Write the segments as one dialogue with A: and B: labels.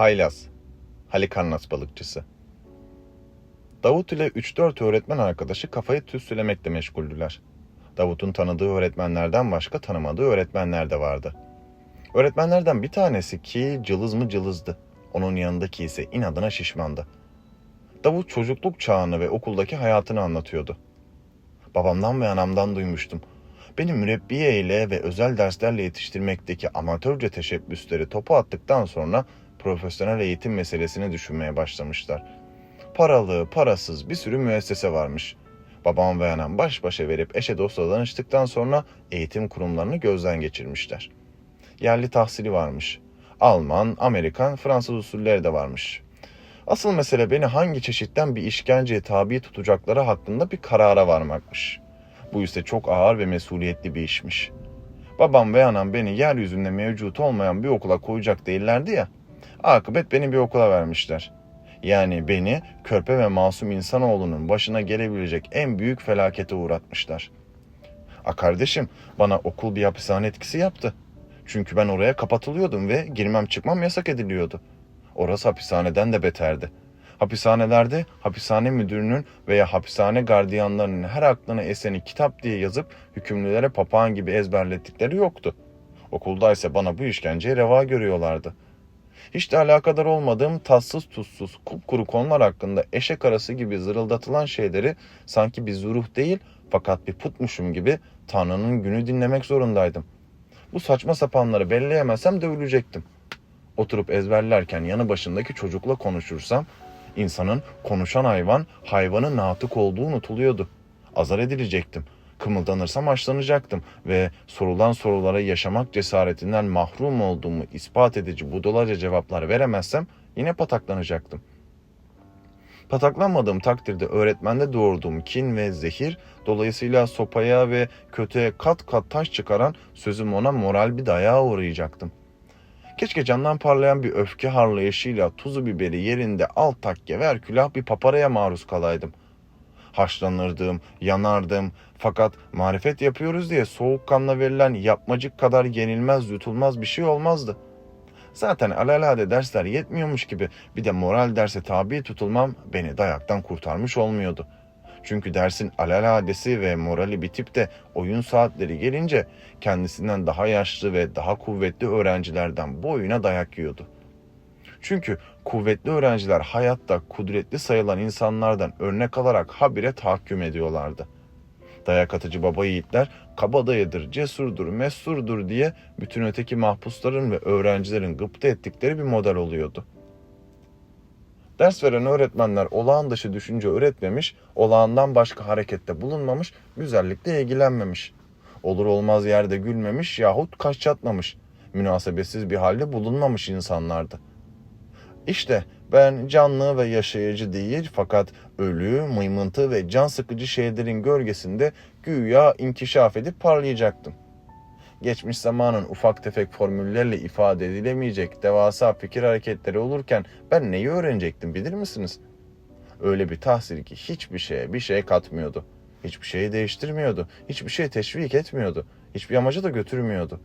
A: Haylaz, Halikarnas balıkçısı. Davut ile 3-4 öğretmen arkadaşı kafayı tütsülemekle meşguldüler. Davut'un tanıdığı öğretmenlerden başka tanımadığı öğretmenler de vardı. Öğretmenlerden bir tanesi ki cılız mı cılızdı. Onun yanındaki ise inadına şişmandı. Davut çocukluk çağını ve okuldaki hayatını anlatıyordu. Babamdan ve anamdan duymuştum. Beni mürebbiye ile ve özel derslerle yetiştirmekteki amatörce teşebbüsleri topu attıktan sonra profesyonel eğitim meselesini düşünmeye başlamışlar. Paralı, parasız bir sürü müessese varmış. Babam ve anam baş başa verip eşe dosta danıştıktan sonra eğitim kurumlarını gözden geçirmişler. Yerli tahsili varmış. Alman, Amerikan, Fransız usulleri de varmış. Asıl mesele beni hangi çeşitten bir işkenceye tabi tutacakları hakkında bir karara varmakmış. Bu ise çok ağır ve mesuliyetli bir işmiş. Babam ve anam beni yeryüzünde mevcut olmayan bir okula koyacak değillerdi ya. Akıbet beni bir okula vermişler. Yani beni körpe ve masum insanoğlunun başına gelebilecek en büyük felakete uğratmışlar. A kardeşim bana okul bir hapishane etkisi yaptı. Çünkü ben oraya kapatılıyordum ve girmem çıkmam yasak ediliyordu. Orası hapishaneden de beterdi. Hapishanelerde hapishane müdürünün veya hapishane gardiyanlarının her aklına eseni kitap diye yazıp hükümlülere papağan gibi ezberlettikleri yoktu. Okulda ise bana bu işkenceyi reva görüyorlardı. Hiç de alakadar olmadığım tatsız tuzsuz kupkuru konular hakkında eşek arası gibi zırıldatılan şeyleri sanki bir zuruh değil fakat bir putmuşum gibi Tanrı'nın günü dinlemek zorundaydım. Bu saçma sapanları belleyemezsem dövülecektim. Oturup ezberlerken yanı başındaki çocukla konuşursam insanın konuşan hayvan hayvanın natık olduğu unutuluyordu. Azar edilecektim. Kımıldanırsam haşlanacaktım ve sorulan sorulara yaşamak cesaretinden mahrum olduğumu ispat edici budalaca cevaplar veremezsem yine pataklanacaktım. Pataklanmadığım takdirde öğretmende doğurduğum kin ve zehir dolayısıyla sopaya ve kötüye kat kat taş çıkaran sözüm ona moral bir dayağa uğrayacaktım. Keşke candan parlayan bir öfke harlayışıyla tuzu biberi yerinde alt takke ver külah bir paparaya maruz kalaydım. Haşlanırdım, yanardım fakat marifet yapıyoruz diye soğukkanla verilen yapmacık kadar yenilmez yutulmaz bir şey olmazdı. Zaten alelade dersler yetmiyormuş gibi bir de moral derse tabi tutulmam beni dayaktan kurtarmış olmuyordu. Çünkü dersin aleladesi ve morali bitip de oyun saatleri gelince kendisinden daha yaşlı ve daha kuvvetli öğrencilerden boyuna dayak yiyordu. Çünkü kuvvetli öğrenciler hayatta kudretli sayılan insanlardan örnek alarak habire tahakküm ediyorlardı. Dayak atıcı baba yiğitler kabadayıdır, cesurdur, mesurdur diye bütün öteki mahpusların ve öğrencilerin gıpta ettikleri bir model oluyordu. Ders veren öğretmenler olağan dışı düşünce öğretmemiş, olağandan başka harekette bulunmamış, güzellikle ilgilenmemiş. Olur olmaz yerde gülmemiş yahut kaş çatmamış, münasebetsiz bir halde bulunmamış insanlardı. İşte ben canlı ve yaşayıcı değil fakat ölü, mıymıntı ve can sıkıcı şeylerin gölgesinde güya inkişaf edip parlayacaktım. Geçmiş zamanın ufak tefek formüllerle ifade edilemeyecek devasa fikir hareketleri olurken ben neyi öğrenecektim bilir misiniz? Öyle bir tahsil ki hiçbir şeye bir şey katmıyordu. Hiçbir şeyi değiştirmiyordu. Hiçbir şey teşvik etmiyordu. Hiçbir amaca da götürmüyordu.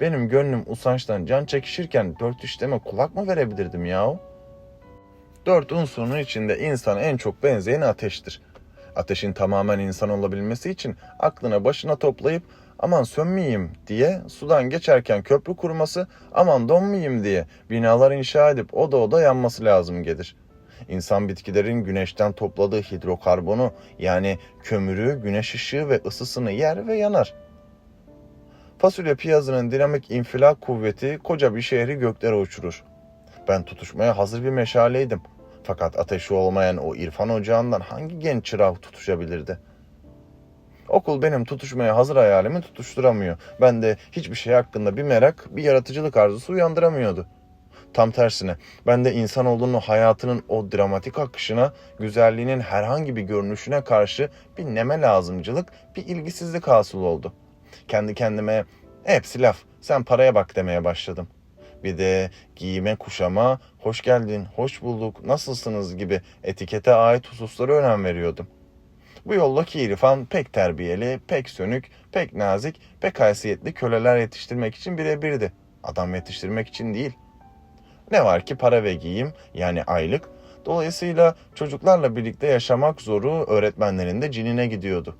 A: Benim gönlüm usançtan can çekişirken dört işleme kulak mı verebilirdim yahu? Dört unsurun içinde insana en çok benzeyeni ateştir. Ateşin tamamen insan olabilmesi için aklına başına toplayıp aman sönmeyeyim diye sudan geçerken köprü kurması, aman donmayayım diye binalar inşa edip oda oda yanması lazım gelir. İnsan bitkilerin güneşten topladığı hidrokarbonu yani kömürü, güneş ışığı ve ısısını yer ve yanar. Fasulye piyazının dinamik infilak kuvveti koca bir şehri göklere uçurur. Ben tutuşmaya hazır bir meşaleydim. Fakat ateşi olmayan o irfan ocağından hangi genç çırak tutuşabilirdi? Okul benim tutuşmaya hazır hayalimi tutuşturamıyor. Ben de hiçbir şey hakkında bir merak, bir yaratıcılık arzusu uyandıramıyordu. Tam tersine ben de insanoğlunun hayatının o dramatik akışına, güzelliğinin herhangi bir görünüşüne karşı bir neme lazımcılık, bir ilgisizlik hasıl oldu. Kendi kendime hepsi laf, sen paraya bak demeye başladım. Bir de giyime kuşama, hoş geldin, hoş bulduk, nasılsınız gibi etikete ait hususlara önem veriyordum. Bu yoldaki İrfan pek terbiyeli, pek sönük, pek nazik, pek haysiyetli köleler yetiştirmek için birebirdi. Adam yetiştirmek için değil. Ne var ki para ve giyim yani aylık. Dolayısıyla çocuklarla birlikte yaşamak zoru öğretmenlerin de cinine gidiyordu.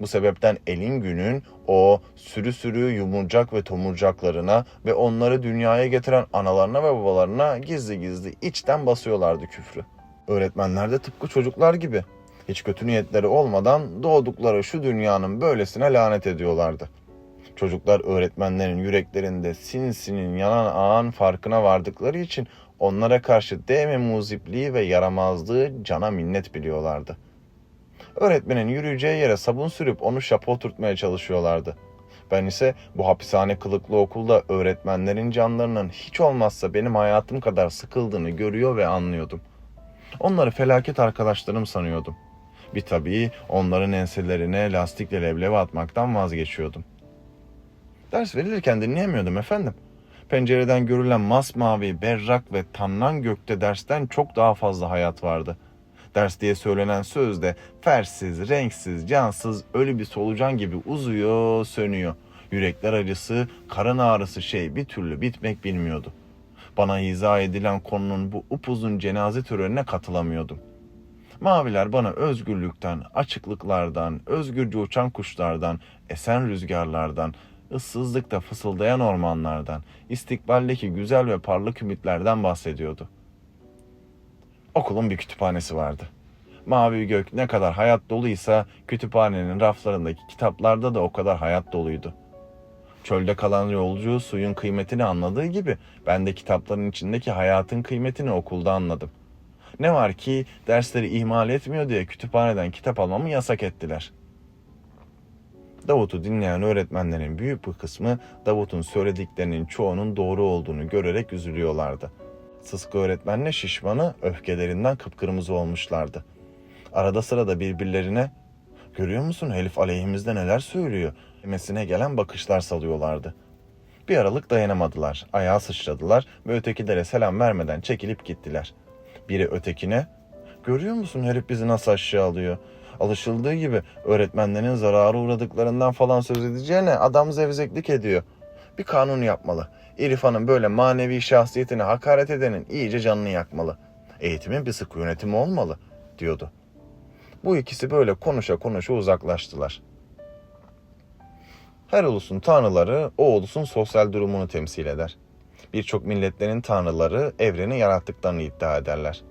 A: Bu sebepten elin günün o sürü sürü yumurcak ve tomurcaklarına ve onları dünyaya getiren analarına ve babalarına gizli gizli içten basıyorlardı küfrü. Öğretmenler de tıpkı çocuklar gibi hiç kötü niyetleri olmadan doğdukları şu dünyanın böylesine lanet ediyorlardı. Çocuklar öğretmenlerin yüreklerinde sinsinin yanan ağın farkına vardıkları için onlara karşı değme muzipliği ve yaramazlığı cana minnet biliyorlardı. Öğretmenin yürüyeceği yere sabun sürüp onu şapa oturtmaya çalışıyorlardı. Ben ise bu hapishane kılıklı okulda öğretmenlerin canlarının hiç olmazsa benim hayatım kadar sıkıldığını görüyor ve anlıyordum. Onları felaket arkadaşlarım sanıyordum. Bir tabii onların enselerine lastikle leblebi atmaktan vazgeçiyordum. Ders verilirken dinleyemiyordum efendim. Pencereden görülen masmavi, berrak ve tanlan gökte dersten çok daha fazla hayat vardı. Ders diye söylenen sözde fersiz, renksiz, cansız, ölü bir solucan gibi uzuyor, sönüyor. Yürekler acısı, karın ağrısı şey bir türlü bitmek bilmiyordu. Bana izah edilen konunun bu upuzun cenaze törenine katılamıyordum. Maviler bana özgürlükten, açıklıklardan, özgürce uçan kuşlardan, esen rüzgarlardan, ıssızlıkta fısıldayan ormanlardan, istikbaldeki güzel ve parlak ümitlerden bahsediyordu. Okulun bir kütüphanesi vardı. Mavi gök ne kadar hayat doluysa kütüphanenin raflarındaki kitaplarda da o kadar hayat doluydu. Çölde kalan yolcu suyun kıymetini anladığı gibi ben de kitapların içindeki hayatın kıymetini okulda anladım. Ne var ki dersleri ihmal etmiyor diye kütüphaneden kitap almamı yasak ettiler. Davut'u dinleyen öğretmenlerin büyük bir kısmı Davut'un söylediklerinin çoğunun doğru olduğunu görerek üzülüyorlardı. Sıskı öğretmenle şişmanı öfkelerinden kıpkırmızı olmuşlardı. Arada sırada birbirlerine görüyor musun Elif aleyhimizde neler söylüyor demesine gelen bakışlar salıyorlardı. Bir aralık dayanamadılar, ayağa sıçradılar ve ötekilere selam vermeden çekilip gittiler. Biri ötekine görüyor musun herif bizi nasıl aşağı alıyor alışıldığı gibi öğretmenlerin zararı uğradıklarından falan söz edeceğine adam zevzeklik ediyor. Bir kanun yapmalı. İrfan'ın böyle manevi şahsiyetine hakaret edenin iyice canını yakmalı. Eğitimin bir sıkı yönetimi olmalı diyordu. Bu ikisi böyle konuşa konuşa uzaklaştılar. Her ulusun tanrıları o ulusun sosyal durumunu temsil eder. Birçok milletlerin tanrıları evreni yarattıklarını iddia ederler.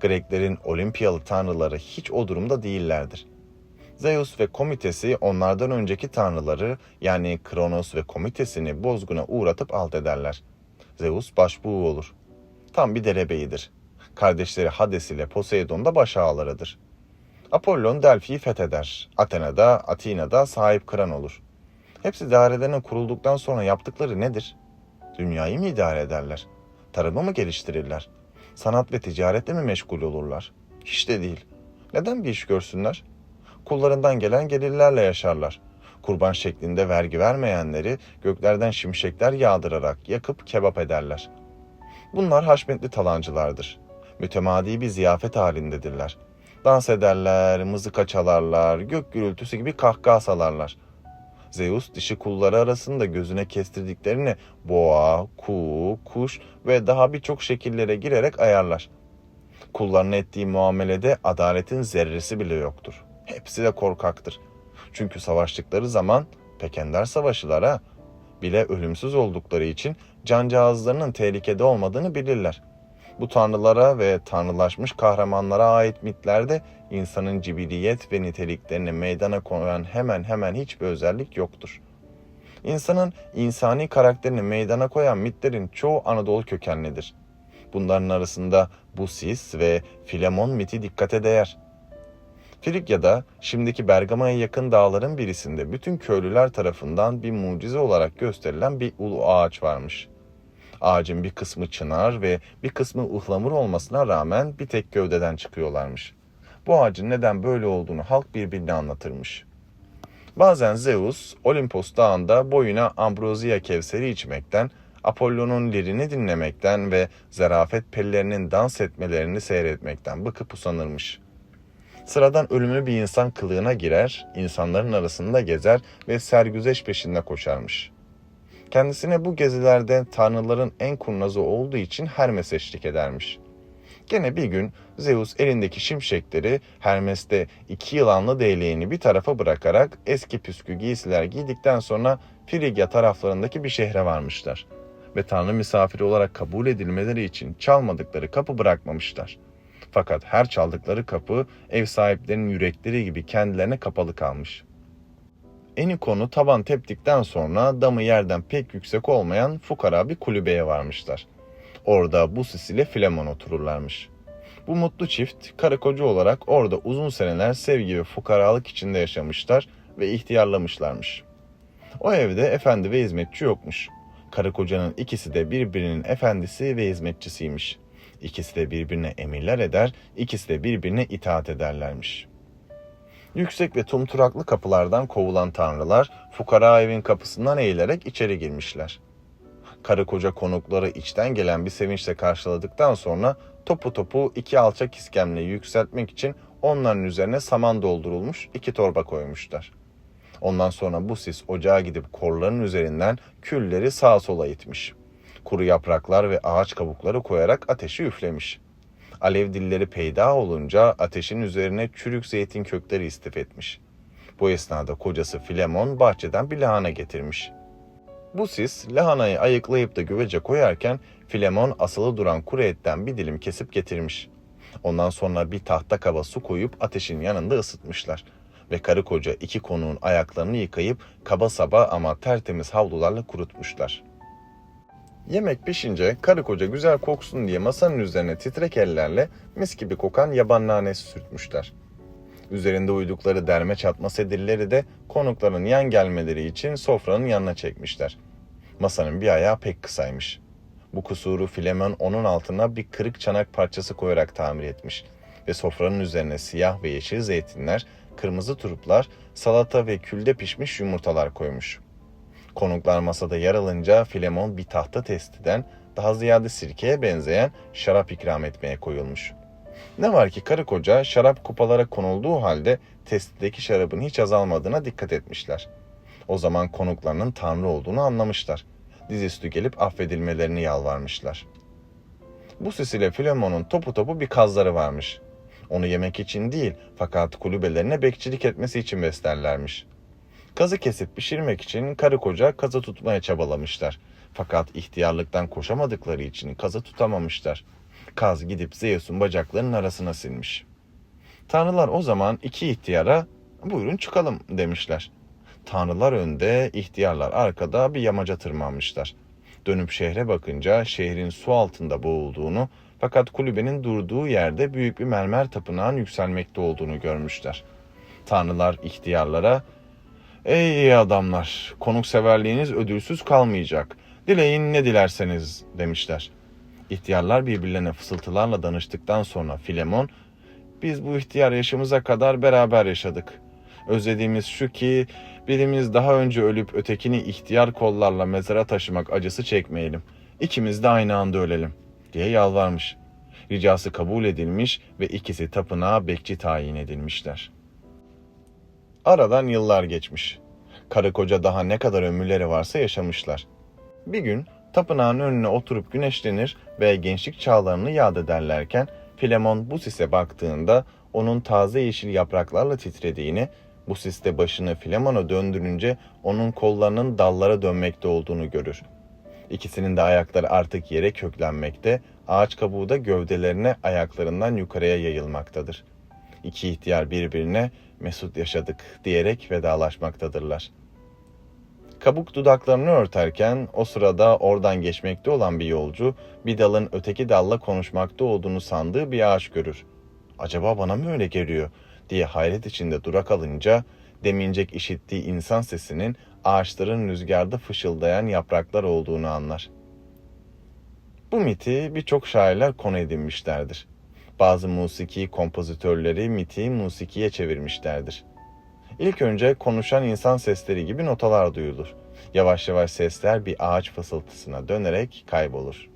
A: Greklerin olimpiyalı tanrıları hiç o durumda değillerdir. Zeus ve komitesi onlardan önceki tanrıları yani Kronos ve komitesini bozguna uğratıp alt ederler. Zeus başbuğu olur. Tam bir derebeyidir. Kardeşleri Hades ile Poseidon da baş ağalarıdır. Apollon Delphi'yi fetheder. Athena'da, Atina'da sahip kıran olur. Hepsi dairelerine kurulduktan sonra yaptıkları nedir? Dünyayı mı idare ederler? Tarımı mı geliştirirler? sanat ve ticaretle mi meşgul olurlar? Hiç de değil. Neden bir iş görsünler? Kullarından gelen gelirlerle yaşarlar. Kurban şeklinde vergi vermeyenleri göklerden şimşekler yağdırarak yakıp kebap ederler. Bunlar haşmetli talancılardır. Mütemadi bir ziyafet halindedirler. Dans ederler, mızıka çalarlar, gök gürültüsü gibi kahkaha salarlar. Zeus dişi kulları arasında gözüne kestirdiklerini boğa, kuğu, kuş ve daha birçok şekillere girerek ayarlar. Kullarına ettiği muamelede adaletin zerresi bile yoktur. Hepsi de korkaktır. Çünkü savaştıkları zaman pekender savaşılara bile ölümsüz oldukları için cancağızlarının tehlikede olmadığını bilirler. Bu tanrılara ve tanrılaşmış kahramanlara ait mitlerde insanın cibiliyet ve niteliklerini meydana koyan hemen hemen hiçbir özellik yoktur. İnsanın insani karakterini meydana koyan mitlerin çoğu Anadolu kökenlidir. Bunların arasında Busis ve Filemon miti dikkate değer. Frigya'da şimdiki Bergama'ya yakın dağların birisinde bütün köylüler tarafından bir mucize olarak gösterilen bir ulu ağaç varmış. Ağacın bir kısmı çınar ve bir kısmı ıhlamur olmasına rağmen bir tek gövdeden çıkıyorlarmış. Bu ağacın neden böyle olduğunu halk birbirine anlatırmış. Bazen Zeus, Olimpos dağında boyuna ambrozia kevseri içmekten, Apollon'un lirini dinlemekten ve zarafet pellerinin dans etmelerini seyretmekten bıkıp usanırmış. Sıradan ölümlü bir insan kılığına girer, insanların arasında gezer ve sergüzeş peşinde koşarmış. Kendisine bu gezilerde tanrıların en kurnazı olduğu için Hermes eşlik edermiş. Gene bir gün Zeus elindeki şimşekleri Hermes'te iki yılanlı değleğini bir tarafa bırakarak eski püskü giysiler giydikten sonra Frigya taraflarındaki bir şehre varmışlar. Ve tanrı misafiri olarak kabul edilmeleri için çalmadıkları kapı bırakmamışlar. Fakat her çaldıkları kapı ev sahiplerinin yürekleri gibi kendilerine kapalı kalmış. Enikonu taban teptikten sonra damı yerden pek yüksek olmayan fukara bir kulübeye varmışlar. Orada Busis ile Filemon otururlarmış. Bu mutlu çift karı koca olarak orada uzun seneler sevgi ve fukaralık içinde yaşamışlar ve ihtiyarlamışlarmış. O evde efendi ve hizmetçi yokmuş. Karı kocanın ikisi de birbirinin efendisi ve hizmetçisiymiş. İkisi de birbirine emirler eder, ikisi de birbirine itaat ederlermiş. Yüksek ve tumturaklı kapılardan kovulan tanrılar fukara evin kapısından eğilerek içeri girmişler karı koca konukları içten gelen bir sevinçle karşıladıktan sonra topu topu iki alçak iskemleyi yükseltmek için onların üzerine saman doldurulmuş iki torba koymuşlar. Ondan sonra bu sis ocağa gidip korların üzerinden külleri sağa sola itmiş. Kuru yapraklar ve ağaç kabukları koyarak ateşi üflemiş. Alev dilleri peyda olunca ateşin üzerine çürük zeytin kökleri istif etmiş. Bu esnada kocası Filemon bahçeden bir lahana getirmiş.'' Bu sis lahanayı ayıklayıp da güvece koyarken Filemon asılı duran kuru etten bir dilim kesip getirmiş. Ondan sonra bir tahta kaba su koyup ateşin yanında ısıtmışlar. Ve karı koca iki konuğun ayaklarını yıkayıp kaba saba ama tertemiz havlularla kurutmuşlar. Yemek pişince karı koca güzel koksun diye masanın üzerine titrek ellerle mis gibi kokan yaban nanesi sürtmüşler. Üzerinde uydukları derme çatma sedirleri de konukların yan gelmeleri için sofranın yanına çekmişler. Masanın bir ayağı pek kısaymış. Bu kusuru Filemon onun altına bir kırık çanak parçası koyarak tamir etmiş ve sofranın üzerine siyah ve yeşil zeytinler, kırmızı turuplar, salata ve külde pişmiş yumurtalar koymuş. Konuklar masada yer alınca Filemon bir tahta testiden daha ziyade sirkeye benzeyen şarap ikram etmeye koyulmuş.'' Ne var ki karı koca şarap kupalara konulduğu halde testteki şarabın hiç azalmadığına dikkat etmişler. O zaman konuklarının tanrı olduğunu anlamışlar. Dizüstü gelip affedilmelerini yalvarmışlar. Bu ile Filemon'un topu topu bir kazları varmış. Onu yemek için değil fakat kulübelerine bekçilik etmesi için beslerlermiş. Kazı kesip pişirmek için karı koca kazı tutmaya çabalamışlar. Fakat ihtiyarlıktan koşamadıkları için kazı tutamamışlar.'' Kaz gidip Zeus'un bacaklarının arasına silmiş. Tanrılar o zaman iki ihtiyara buyurun çıkalım demişler. Tanrılar önde, ihtiyarlar arkada bir yamaca tırmanmışlar. Dönüp şehre bakınca şehrin su altında boğulduğunu fakat kulübenin durduğu yerde büyük bir mermer tapınağın yükselmekte olduğunu görmüşler. Tanrılar ihtiyarlara Ey adamlar, konukseverliğiniz ödülsüz kalmayacak. Dileyin ne dilerseniz demişler. İhtiyarlar birbirlerine fısıltılarla danıştıktan sonra Filemon, biz bu ihtiyar yaşımıza kadar beraber yaşadık. Özlediğimiz şu ki birimiz daha önce ölüp ötekini ihtiyar kollarla mezara taşımak acısı çekmeyelim. İkimiz de aynı anda ölelim diye yalvarmış. Ricası kabul edilmiş ve ikisi tapınağa bekçi tayin edilmişler. Aradan yıllar geçmiş. Karı koca daha ne kadar ömürleri varsa yaşamışlar. Bir gün tapınağın önüne oturup güneşlenir ve gençlik çağlarını yad ederlerken Filemon bu sise baktığında onun taze yeşil yapraklarla titrediğini, bu siste başını Filemon'a döndürünce onun kollarının dallara dönmekte olduğunu görür. İkisinin de ayakları artık yere köklenmekte, ağaç kabuğu da gövdelerine ayaklarından yukarıya yayılmaktadır. İki ihtiyar birbirine mesut yaşadık diyerek vedalaşmaktadırlar.'' Kabuk dudaklarını örterken o sırada oradan geçmekte olan bir yolcu bir dalın öteki dalla konuşmakta olduğunu sandığı bir ağaç görür. Acaba bana mı öyle geliyor diye hayret içinde durak alınca demincek işittiği insan sesinin ağaçların rüzgarda fışıldayan yapraklar olduğunu anlar. Bu miti birçok şairler konu edinmişlerdir. Bazı musiki kompozitörleri miti musikiye çevirmişlerdir. İlk önce konuşan insan sesleri gibi notalar duyulur. Yavaş yavaş sesler bir ağaç fısıltısına dönerek kaybolur.